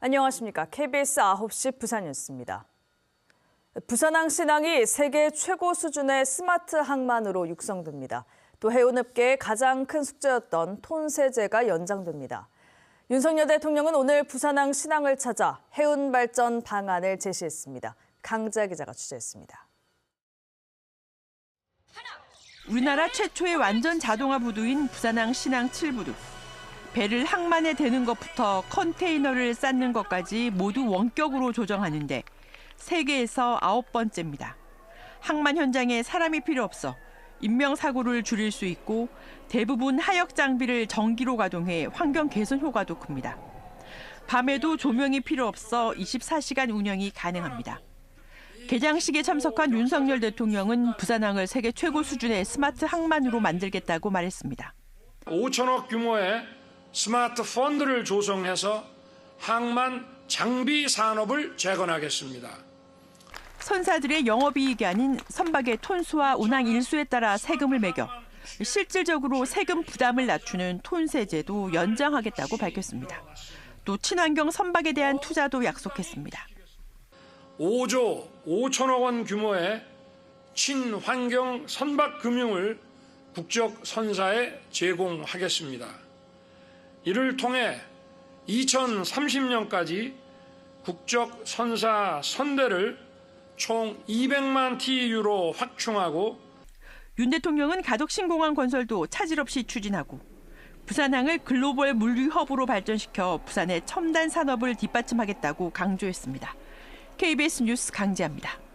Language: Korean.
안녕하십니까. KBS 9시 부산뉴스입니다. 부산항 신항이 세계 최고 수준의 스마트 항만으로 육성됩니다. 또 해운업계의 가장 큰 숙제였던 톤세제가 연장됩니다. 윤석열 대통령은 오늘 부산항 신항을 찾아 해운 발전 방안을 제시했습니다. 강자 기자가 취재했습니다. 우리나라 최초의 완전 자동화 부두인 부산항 신항 7부두. 배를 항만에 대는 것부터 컨테이너를 쌓는 것까지 모두 원격으로 조정하는데 세계에서 아홉 번째입니다. 항만 현장에 사람이 필요 없어 인명사고를 줄일 수 있고 대부분 하역 장비를 전기로 가동해 환경 개선 효과도 큽니다. 밤에도 조명이 필요 없어 24시간 운영이 가능합니다. 개장식에 참석한 윤석열 대통령은 부산항을 세계 최고 수준의 스마트 항만으로 만들겠다고 말했습니다. 5천억 규모의 스마트 펀드를 조성해서 항만 장비 산업을 재건하겠습니다. 선사들의 영업이익이 아닌 선박의 톤수와 운항 일수에 따라 세금을 매겨 실질적으로 세금 부담을 낮추는 톤세제도 연장하겠다고 밝혔습니다. 또 친환경 선박에 대한 투자도 약속했습니다. 5조 5천억 원 규모의 친환경 선박 금융을 국적 선사에 제공하겠습니다. 이를 통해 2030년까지 국적 선사 선대를 총 200만 TU로 확충하고 윤 대통령은 가덕신공항 건설도 차질 없이 추진하고 부산항을 글로벌 물류 허브로 발전시켜 부산의 첨단 산업을 뒷받침하겠다고 강조했습니다. KBS 뉴스 강지아입니다.